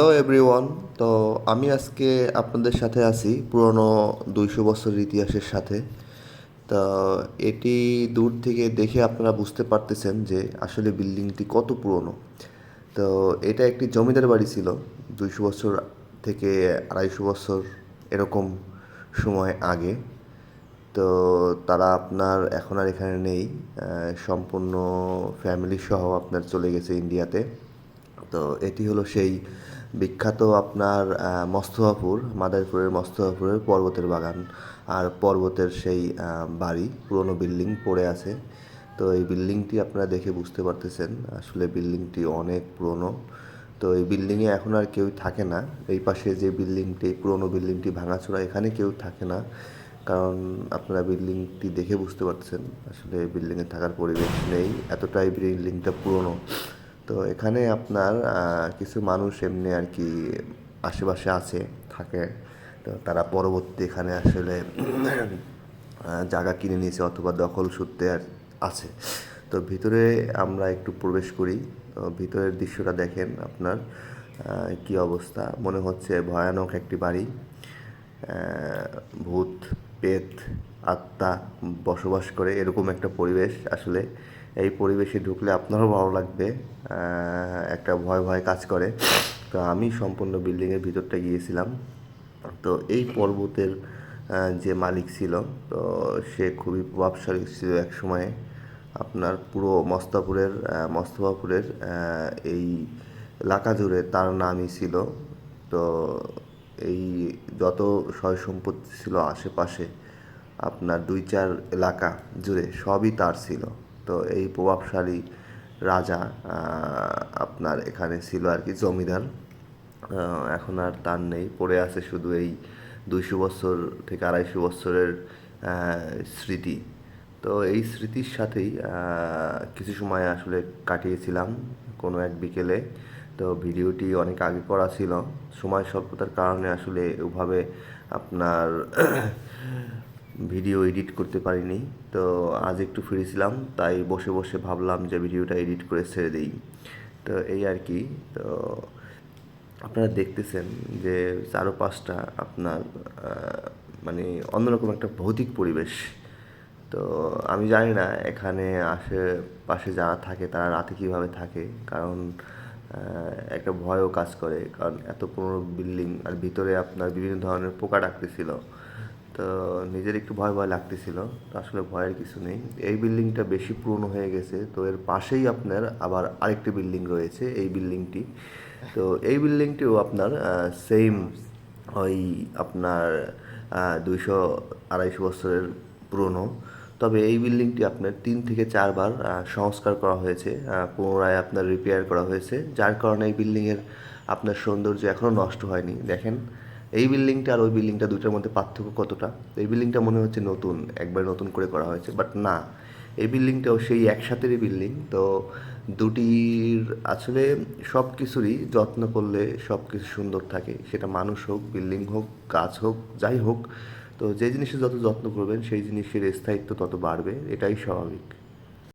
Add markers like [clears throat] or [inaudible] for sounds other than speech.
Hello everyone তো আমি আজকে আপনাদের সাথে আছি পুরনো দুইশো বছরের ইতিহাসের সাথে। তো এটি দূর থেকে দেখে আপনারা বুঝতে পারতেছেন যে আসলে বিল্ডিংটি কত পুরনো। তো এটা একটি জমিদার বাড়ি ছিল, দুইশো বছর থেকে আড়াইশো বছর এরকম সময় আগে। তো তারা আপনার এখন আর এখানে নেই সম্পূর্ণ ফ্যামিলি সহ আপনার চলে গেছে ইন্ডিয়াতে তো এটি হলো সেই বিখ্যাত আপনার মস্তফাপুর, মাদারীপুরের মস্তফাপুরের পর্বতের বাগান। আর পর্বতের সেই বাড়ি, পুরনো বিল্ডিং পড়ে আছে। তো এই বিল্ডিংটি আপনারা দেখে বুঝতে পারতেছেন, আসলে বিল্ডিংটি অনেক পুরনো। তো এই বিল্ডিংয়ে এখন আর কেউ থাকে না। এই পাশে যে বিল্ডিংটি, পুরনো বিল্ডিংটি ভাঙাচোরা এখানে কেউ থাকে না। কারণ আপনারা বিল্ডিংটি দেখে বুঝতে পারছেন আসলে বিল্ডিংয়ে থাকার পরিবেশ নেই। এতটাই বিল্ডিংটা পুরনো। তো এখানে আপনার কিছু মানুষ এমনি আর কি আশেপাশে আছে, থাকে। তো তারা পরবর্তী এখানে আসলে [clears throat] জায়গা কিনে নিয়েছে অথবা দখল সূত্রে আর আছে। তো ভিতরে আমরা একটু প্রবেশ করি। তো ভিতরের দৃশ্যটা দেখেন আপনার কি অবস্থা। মনে হচ্ছে ভয়ানক একটি বাড়ি ভূত, পেত আত্মা বসবাস করে এরকম একটা পরিবেশ। আসলে এই পরিবেশে ঢুকলে আপনারও ভালো লাগবে একটা ভয় ভয় কাজ করে। তো আমি সম্পূর্ণ বিল্ডিংয়ের ভিতরটা গিয়েছিলাম। তো এই পর্বতের যে মালিক ছিল, তো সে খুবই প্রভাবশালী ছিল এক সময়ে। আপনার পুরো মস্তাপুরের মস্তফাপুরের এই এলাকা জুড়ে তার নামই ছিল। তো এই যত সয় সম্পত্তি ছিল আশেপাশে আপনার দুই চার এলাকা জুড়ে সবই তার ছিল। তো এই প্রভাবশালী রাজা আপনার এখানে ছিল আর কি জমিদার। এখন আর তার নেই, পড়ে আছে শুধু এই দুইশো বছর থেকে আড়াইশো বছরের স্মৃতি। তো এই স্মৃতির সাথেই কিছু সময় আসলে কাটিয়েছিলাম কোনো এক বিকেলে। তো ভিডিওটি অনেক আগে করা ছিল। সময় স্বল্পতার কারণে আসলে ওভাবে আপনার ভিডিও এডিট করতে পারিনি। তো আজ একটু ফ্রি ছিলাম তাই বসে বসে ভাবলাম যে ভিডিওটা এডিট করে ছেড়ে দিই। তো এই আর কি, তো আপনারা দেখতেছেন যে চারপাশটা আপনার মানে অন্যরকম একটা ভৌতিক পরিবেশ। তো আমি জানি না এখানে আশেপাশে যারা থাকে তারা রাতে কীভাবে থাকে, কারণ একটা ভয়ও কাজ করে। কারণ এত পুরনো বিল্ডিং আর ভিতরে আপনার বিভিন্ন ধরনের পোকা ডাকতেছিল। তো নিজের একটু ভয় ভয় লাগতেছিল, তো আসলে ভয়ের কিছু নেই। এই বিল্ডিংটা বেশি পুরনো হয়ে গেছে, তো এর পাশেই আপনার আবার আরেকটি বিল্ডিং রয়েছে, এই বিল্ডিংটি। তো এই বিল্ডিংটিও আপনার সেম ওই আপনার দুইশো আড়াইশো বছরের পুরনো। তবে এই বিল্ডিংটি আপনার তিন থেকে চারবার সংস্কার করা হয়েছে পুনরায় আপনার রিপেয়ার করা হয়েছে, যার কারণে এই বিল্ডিংয়ের আপনার সৌন্দর্য এখনও নষ্ট হয়নি। দেখেন এই বিল্ডিংটা আর ওই বিল্ডিংটা দুইটার মধ্যে পার্থক্য কতটা? এই বিল্ডিংটা মনে হচ্ছে নতুন, একবার নতুন করে করা হয়েছে বাট না। এই বিল্ডিংটাও সেই একসাথেরই বিল্ডিং, তো দুটির আসলে সব কিছুরই যত্ন করলে সব কিছু সুন্দর থাকে। সেটা মানুষ হোক, বিল্ডিং হোক, গাছ হোক, যাই হোক, তো যে জিনিসের যত যত্ন করবেন, সেই জিনিসের স্থায়িত্ব তত বাড়বে, এটাই স্বাভাবিক।